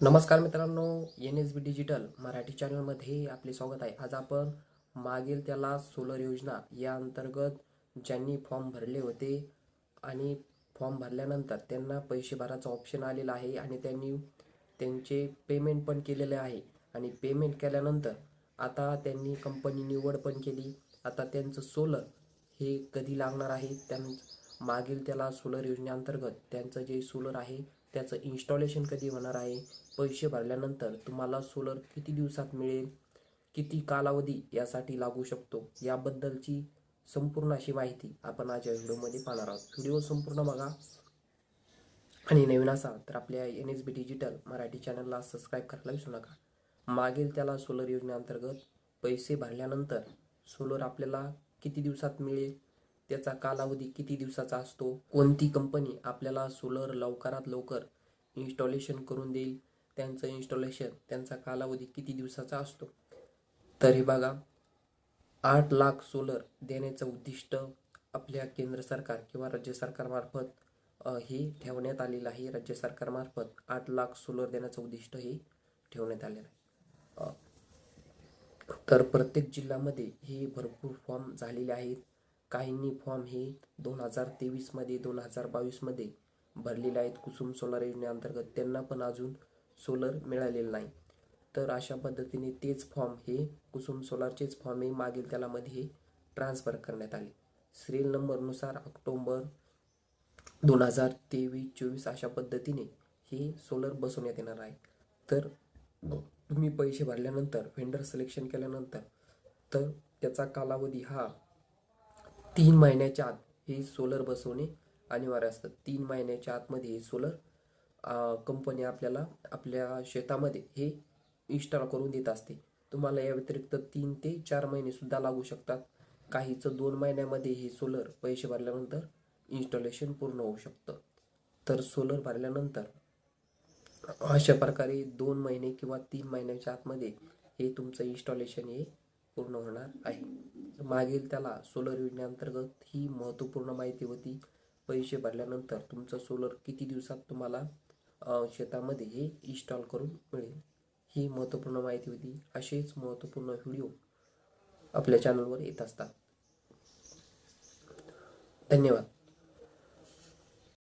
नमस्कार मित्रांनो N S B digital Marathi चॅनलमध्ये आपले स्वागत आहे. आज आपण मागील त्याला सोलर योजना या अंतर्गत ज्यांनी फॉर्म भरले होते आणि फॉर्म भरल्यानंतर त्यांना पैसे भरायचा ऑप्शन आलेला आहे आणि त्यांनी त्यांचे पेमेंट पण केलेले आहे. आणि पेमेंट केल्यानंतर आता त्यांनी कंपनी निवड पण केली. आता त्यांचं सोलर हे कधी लागणार आहे? त्यां मागील त्याला सोलर योजनेअंतर्गत त्यांचं जे सोलर आहे त्याचं इन्स्टॉलेशन कधी होणार आहे? पैसे भरल्यानंतर तुम्हाला सोलर किती दिवसात मिळेल? किती कालावधी यासाठी लागू शकतो? याबद्दलची संपूर्ण अशी माहिती आपण आज या व्हिडिओमध्ये पाहणार आहोत. व्हिडिओ संपूर्ण बघा. आणि नवीन असाल तर आपल्या N S B digital Marathi चॅनलला सबस्क्राईब करायला विसरू नका. मागील त्याला सोलर योजनेअंतर्गत पैसे भरल्यानंतर सोलर आपल्याला किती दिवसात मिळेल? त्याचा कालावधी किती दिवसाचा असतो? कोणती कंपनी आपल्याला सोलर लवकरात लवकर इन्स्टॉलेशन करून देईल. त्यांचं इन्स्टॉलेशन त्यांचा कालावधी किती दिवसाचा असतो? तर हे बघा आठ लाख सोलर देण्याचं उद्दिष्ट आपल्या केंद्र सरकार किंवा राज्य सरकारमार्फत हे ठेवण्यात आलेलं आहे. राज्य सरकारमार्फत आठ लाख सोलर देण्याचं उद्दिष्ट हे ठेवण्यात आलेलं आहे. तर प्रत्येक जिल्ह्यामध्ये हे भरपूर फॉर्म झालेले आहेत. काहींनी फॉर्म हे दोन हजार तेवीसमध्ये दोन हजार बावीसमध्ये भरलेले आहेत. कुसुम सोलार योजनेअंतर्गत त्यांना पण अजून सोलर मिळालेलं नाही. तर अशा पद्धतीने तेच फॉर्म हे कुसुम सोलारचेच फॉर्म हे मागील त्यालामध्ये ट्रान्सफर करण्यात आले. सिरियल नंबरनुसार ऑक्टोंबर दोन हजार तेवीस चोवीस अशा पद्धतीने हे सोलर बसवण्यात येणार आहे. तर तुम्ही पैसे भरल्यानंतर व्हेंडर सिलेक्शन केल्यानंतर तर त्याचा कालावधी हा तीन महिन्याच्या आत हे सोलर बसवणे अनिवार्य असतं तीन महिन्याच्या आतमध्ये हे सोलर कंपनी आपल्याला आपल्या शेतामध्ये हे इन्स्टॉल करून देत असते. तुम्हाला या व्यतिरिक्त तीन ते चार महिनेसुद्धा लागू शकतात. काहीचं दोन महिन्यामध्ये हे सोलर पैसे भरल्यानंतर इन्स्टॉलेशन पूर्ण होऊ शकतं. तर सोलर भरल्यानंतर अशा प्रकारे दोन महिने किंवा तीन महिन्याच्या आतमध्ये हे तुमचं इन्स्टॉलेशन हे पूर्ण होणार आहे. मागील त्याला सोलर योजनेअंतर्गत ही महत्त्वपूर्ण माहिती होती. पैसे भरल्यानंतर तुमचं सोलर किती दिवसात तुम्हाला शेतामध्ये हे इन्स्टॉल करून मिळेल? ही महत्त्वपूर्ण माहिती होती. असेच महत्त्वपूर्ण व्हिडिओ आपल्या चॅनलवर येत असतात. धन्यवाद.